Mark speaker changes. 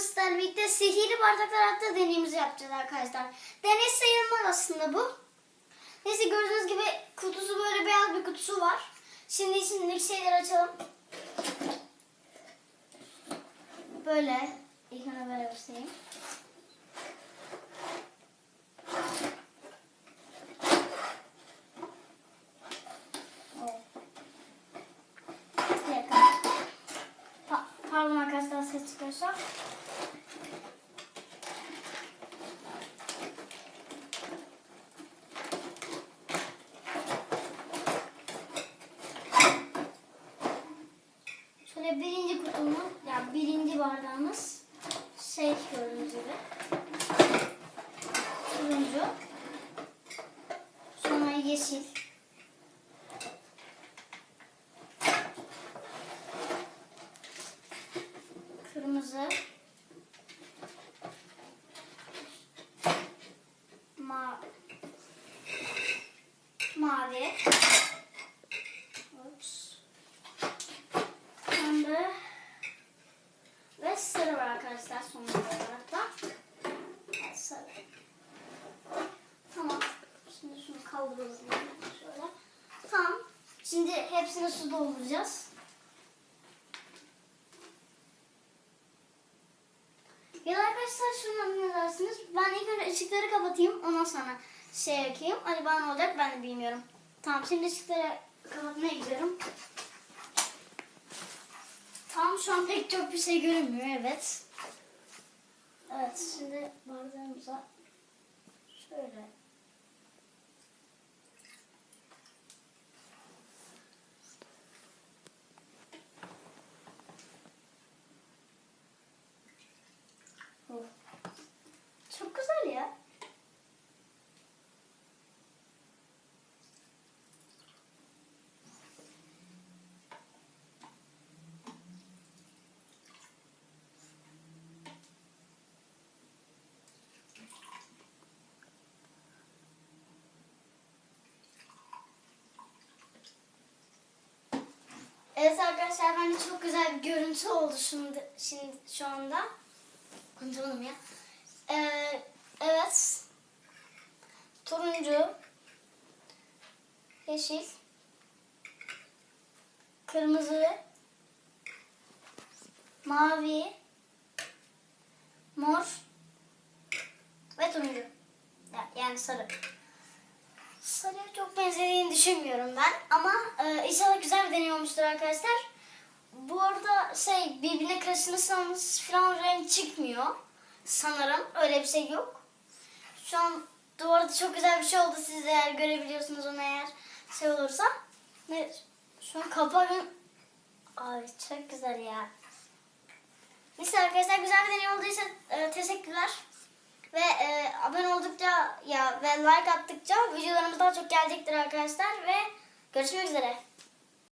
Speaker 1: sizlerle birlikte sihirli bardaklar hatta deneyimizi yapacağız arkadaşlar. Deney sayılmaz aslında bu. Neyse gördüğünüz gibi kutusu böyle beyaz bir kutusu var. Şimdi içindeki şeyleri açalım. Böyle. İlk ona böyle göstereyim. Pardon arkadaşlar ses çıkıyorsa. Şöyle birinci kutumu, yani birinci bardağımız şey gördüğünüz gibi. Turuncu. Sonra yeşil. Kırmızı. Ma mavi. Ups. Pembe. Ve sarı var arkadaşlar son olarak da. Sarı. Tamam. Şimdi şunu kaldıralım. Şöyle. Tamam. Şimdi hepsini su dolduracağız. Ya da arkadaşlar şunu ne dersiniz? Ben ilk önce ışıkları kapatayım. Ondan sonra şey yakayım. Acaba ne olacak ben de bilmiyorum. Tamam şimdi ışıkları kapatmaya gidiyorum. Tam şu an pek çok bir şey görünmüyor evet. Evet şimdi bardağımıza şöyle Oh. Çok güzel ya. Evet arkadaşlar bence çok güzel bir görüntü oldu şimdi, şimdi şu anda. Konuşamadım ya. Ee, evet. Turuncu. Yeşil. Kırmızı. Mavi. Mor. Ve turuncu. Ya- Yani sarı. Sarıya çok benzediğini düşünmüyorum ben. Ama e, inşallah güzel bir deney olmuştur arkadaşlar. Bu arada şey birbirine karıştırırsanız falan renk çıkmıyor. Sanırım öyle bir şey yok. Şu an duvarda çok güzel bir şey oldu. Siz eğer görebiliyorsunuz onu eğer şey olursa. Ne? Şu an kapağın... Abi çok güzel ya. Neyse arkadaşlar güzel bir deney olduysa e, teşekkürler. Ve e, abone oldukça ya ve like attıkça videolarımız daha çok gelecektir arkadaşlar ve görüşmek üzere.